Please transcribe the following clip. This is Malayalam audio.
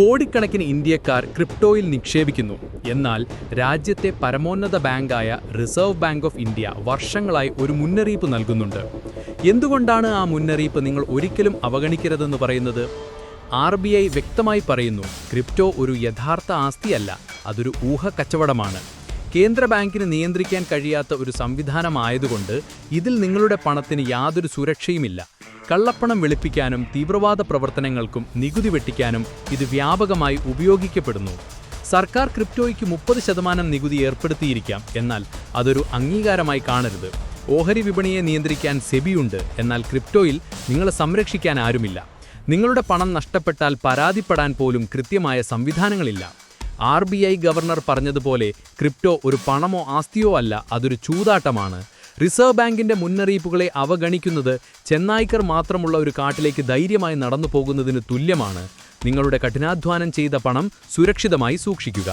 കോടിക്കണക്കിന് ഇന്ത്യക്കാർ ക്രിപ്റ്റോയിൽ നിക്ഷേപിക്കുന്നു. എന്നാൽ രാജ്യത്തെ പരമോന്നത ബാങ്കായ റിസർവ് ബാങ്ക് ഓഫ് ഇന്ത്യ വർഷങ്ങളായി ഒരു മുന്നറിയിപ്പ് നൽകുന്നുണ്ട്. എന്തുകൊണ്ടാണ് ആ മുന്നറിയിപ്പ് നിങ്ങൾ ഒരിക്കലും അവഗണിക്കരുതെന്ന് പറയുന്നത്? ആർ ബി ഐ വ്യക്തമായി പറയുന്നു ക്രിപ്റ്റോ ഒരു യഥാർത്ഥ ആസ്തിയല്ല അതൊരു ഊഹ കച്ചവടമാണ് കേന്ദ്ര ബാങ്കിന് നിയന്ത്രിക്കാൻ കഴിയാത്ത ഒരു സംവിധാനമായതുകൊണ്ട് ഇതിൽ നിങ്ങളുടെ പണത്തിന് യാതൊരു സുരക്ഷയുമില്ല. കള്ളപ്പണം വെളുപ്പിക്കാനും തീവ്രവാദ പ്രവർത്തനങ്ങൾക്കും നികുതി വെട്ടിക്കാനും ഇത് വ്യാപകമായി ഉപയോഗിക്കപ്പെടുന്നു. സർക്കാർ ക്രിപ്റ്റോയ്ക്ക് മുപ്പത് ശതമാനം നികുതി ഏർപ്പെടുത്തിയിരിക്കാം. എന്നാൽ അതൊരു അംഗീകാരമായി കാണരുത്. ഓഹരി വിപണിയെ നിയന്ത്രിക്കാൻ സെബിയുണ്ട്. എന്നാൽ ക്രിപ്റ്റോയിൽ നിങ്ങളെ സംരക്ഷിക്കാൻ ആരുമില്ല. നിങ്ങളുടെ പണം നഷ്ടപ്പെട്ടാൽ പരാതിപ്പെടാൻ പോലും കൃത്യമായ സംവിധാനങ്ങളില്ല. ആർ ഗവർണർ പറഞ്ഞതുപോലെ ക്രിപ്റ്റോ ഒരു പണമോ ആസ്തിയോ അല്ല അതൊരു ചൂതാട്ടമാണ്. റിസർവ് ബാങ്കിന്റെ മുന്നറിയിപ്പുകളെ അവഗണിക്കുന്നത് ചെന്നായ്ക്കർ മാത്രമുള്ള ഒരു കാട്ടിലേക്ക് ധൈര്യമായി നടന്നു പോകുന്നതിന് തുല്യമാണ്. നിങ്ങളുടെ കഠിനാധ്വാനം ചെയ്ത പണം സുരക്ഷിതമായി സൂക്ഷിക്കുക.